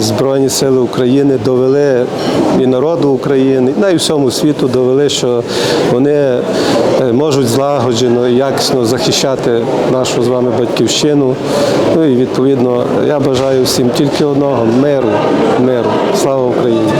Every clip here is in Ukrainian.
Збройні Сили України довели і народу України, і навіть всьому світу довели, що вони е, можуть злагоджено і якісно захищати нашу з вами батьківщину. Ну і відповідно я бажаю всім тільки одного миру, миру. Слава Україні!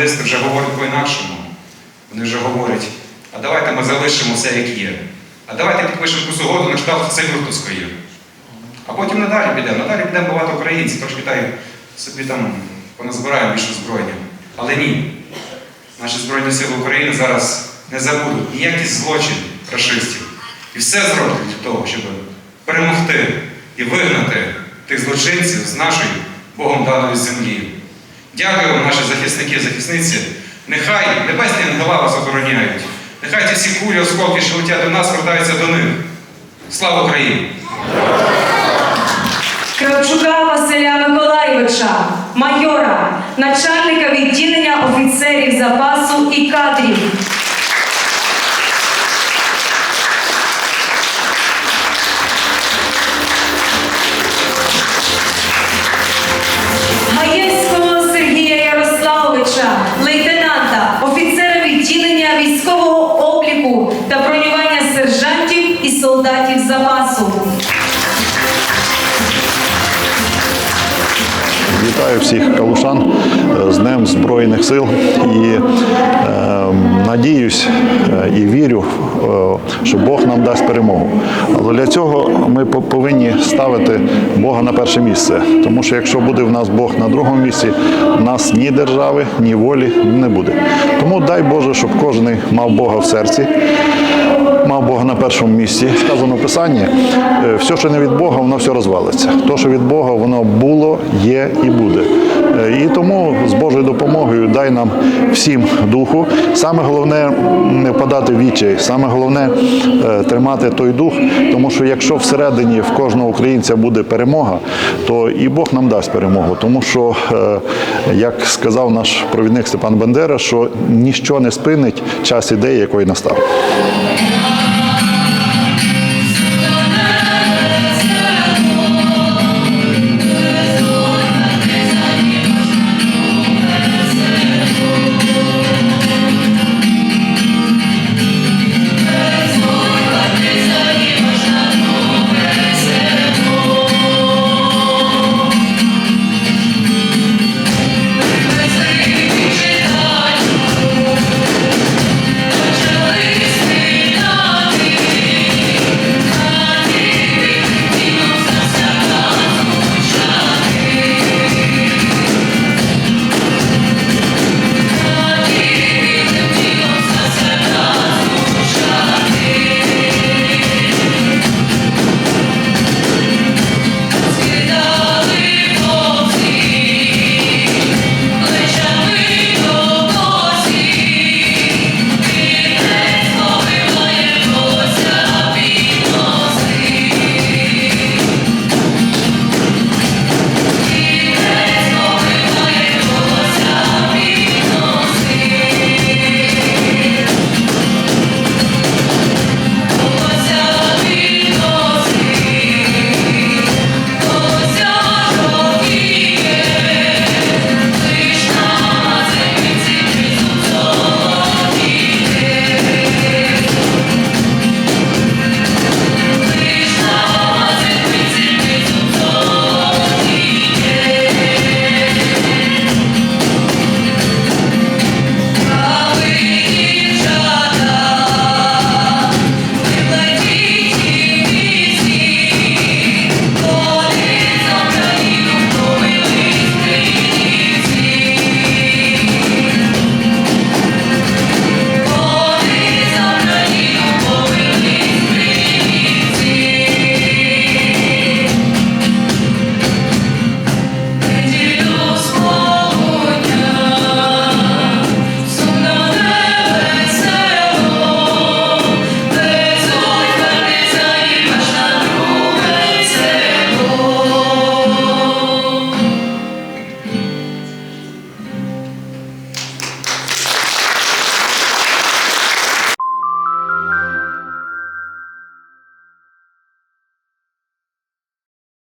Пропагандисти вже говорять по-інакшому. Вони вже говорять, а давайте ми залишимо все, як є. А давайте підпишемо якусь угоду на кшталт Сигуртовської. А потім надалі підемо. Надалі підемо багато українців, трошки та й собі там поназбираємо більше озброєння. Але ні. Наші Збройні Сили України зараз не забудуть ніякий злочин рашистів. І все зроблять для того, щоб перемогти і вигнати тих злочинців з нашої Богом даної землі. Дякую вам, наші захисники захисниці. Нехай небесні ангела вас охороняють. Нехай ті всі кулі, осколки, що летять до нас, вертаються до них. Слава Україні! Кравчука Василя Миколаєвича, майора, начальника відділення офіцерів запасу і кадрів. Запасу. Вітаю всіх калушан е, з Днем Збройних сил і е, надіюсь е, і вірю, е, що Бог нам дасть перемогу. Але для цього ми по- повинні ставити Бога на перше місце. Тому що якщо буде в нас Бог на другому місці, в нас ні держави, ні волі не буде. Тому дай Боже, щоб кожен мав Бога в серці. Мав Бога на першому місці. Сказано в Писанні, е, все, що не від Бога, воно все розвалиться. То, що від Бога, воно було, є і буде. Е, І тому з Божою допомогою дай нам всім духу. Саме головне не впадати відчай, саме головне е, тримати той дух, тому що якщо всередині в кожного українця буде перемога, то і Бог нам дасть перемогу. Тому що, е, як сказав наш провідник Степан Бандера, що ніщо не спинить час ідеї, якої настав.